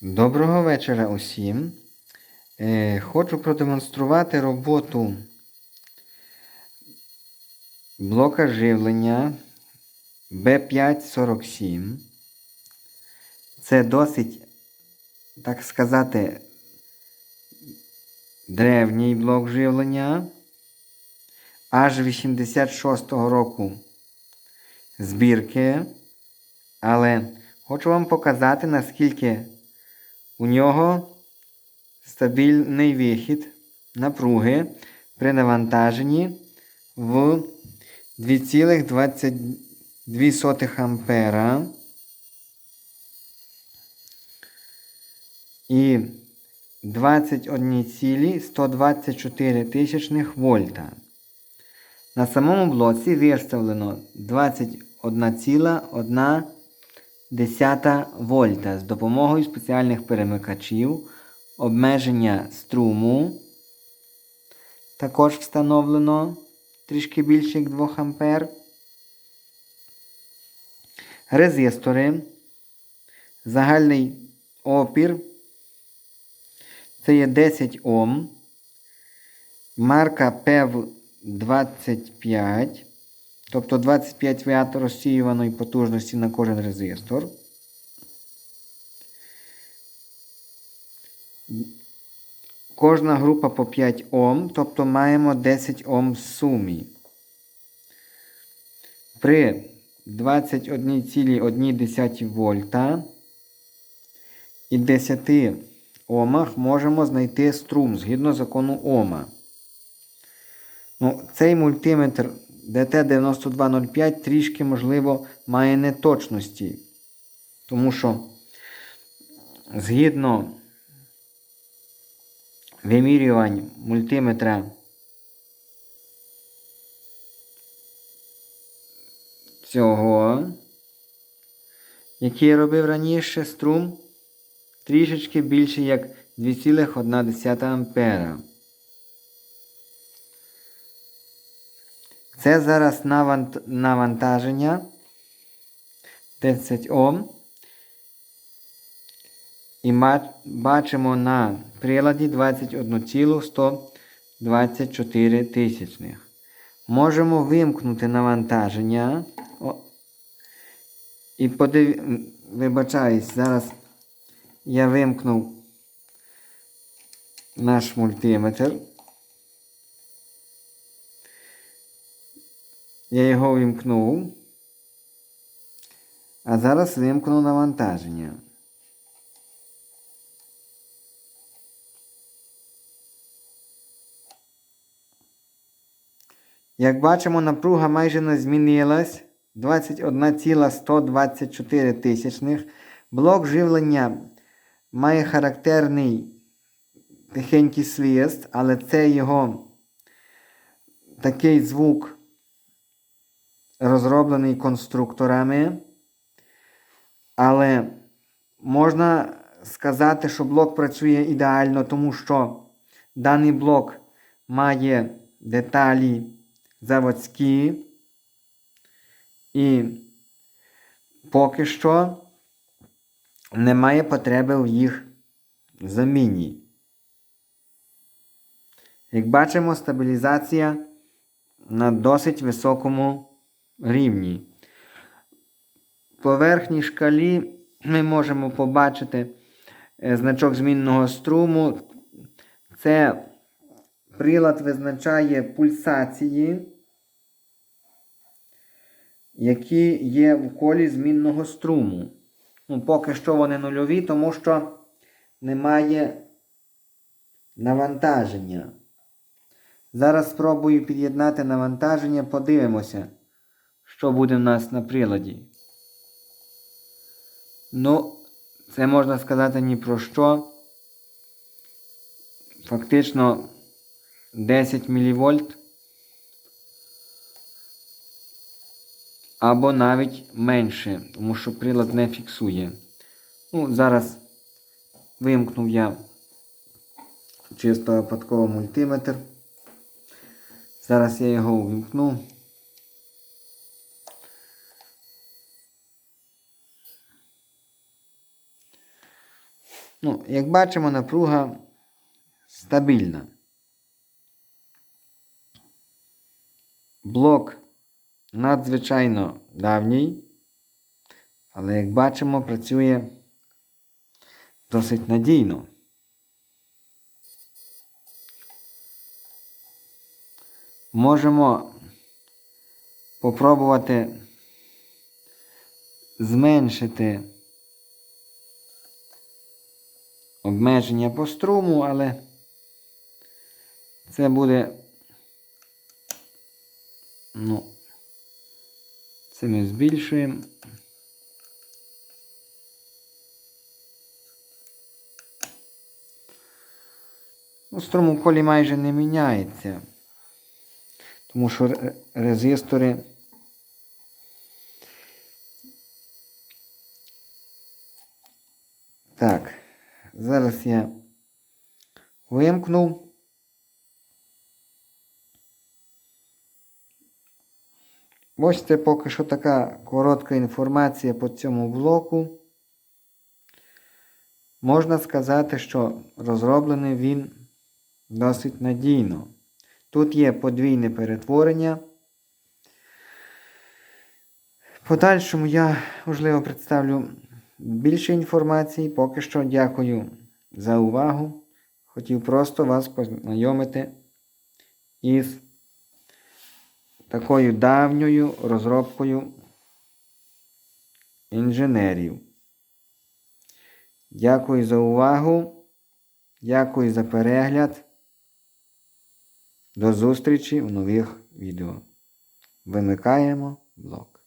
Доброго вечора усім. Е, Хочу продемонструвати роботу блока живлення B547. Це досить, так сказати, древній блок живлення. Аж 86-го року збірки. Але хочу вам показати, наскільки у нього стабільний вихід напруги при навантаженні в 2,22 ампера і 21,124 тисячних вольта. На самому блоці виставлено 21,1 10 вольта з допомогою спеціальних перемикачів, обмеження струму також встановлено трішки більше як 2 ампер. Резистори. Загальний опір. Це є 10 Ом. Марка PEV 25. Тобто 25 Вт розсіюваної потужності на кожен резистор. Кожна група по 5 Ом, тобто маємо 10 Ом в сумі. При 21,1 вольта і 10 Омах можемо знайти струм згідно закону Ома. Ну, Цей мультиметр DT9205 трішки, можливо, має неточності. Тому що згідно вимірювань мультиметра цього, який я робив раніше, струм трішечки більше як 2,1 ампера. Це зараз навантаження 10 Ом. І бачимо на приладі 21,124 тисячних. Можемо вимкнути навантаження. О. І подив... вибачаюсь, зараз я вимкнув наш мультиметр. Я його вимкнув. А зараз вимкну навантаження. Як бачимо, напруга майже не змінилась. 21,124 тисячних. Блок живлення має характерний тихенький свист, але це його такий звук розроблений конструкторами. Але можна сказати, що блок працює ідеально, тому що даний блок має деталі заводські. І поки що немає потреби в їх заміні. Як бачимо, стабілізація на досить високому рівні. По верхній шкалі ми можемо побачити е, значок змінного струму. Це прилад визначає пульсації, які є в колі змінного струму. Ну, Поки що вони нульові, тому що немає навантаження. Зараз спробую під'єднати навантаження, подивимося, що буде в нас на приладі. Ну, це можна сказати ні про що. Фактично 10 мВ. Або навіть менше, тому що прилад не фіксує. Ну, Зараз вимкнув я чисто випадково мультиметр. Зараз я його увімкну. Ну, як бачимо, напруга стабільна. Блок надзвичайно давній, але як бачимо, працює досить надійно. Можемо попробувати зменшити обмеження по струму, але це буде, ну, це ми збільшуємо. Ну, струм у колі майже не міняється, тому що резистори Так, зараз я вимкнув. Це поки що така коротка інформація по цьому блоку. Можна сказати, що розроблений він досить надійно. Тут є подвійне перетворення. Подальшому я, можливо, представлю більше інформації. Поки що дякую за увагу. Хотів просто вас познайомити із такою давньою розробкою інженерів. Дякую за увагу. Дякую за перегляд. До зустрічі в нових відео. Вимикаємо блок.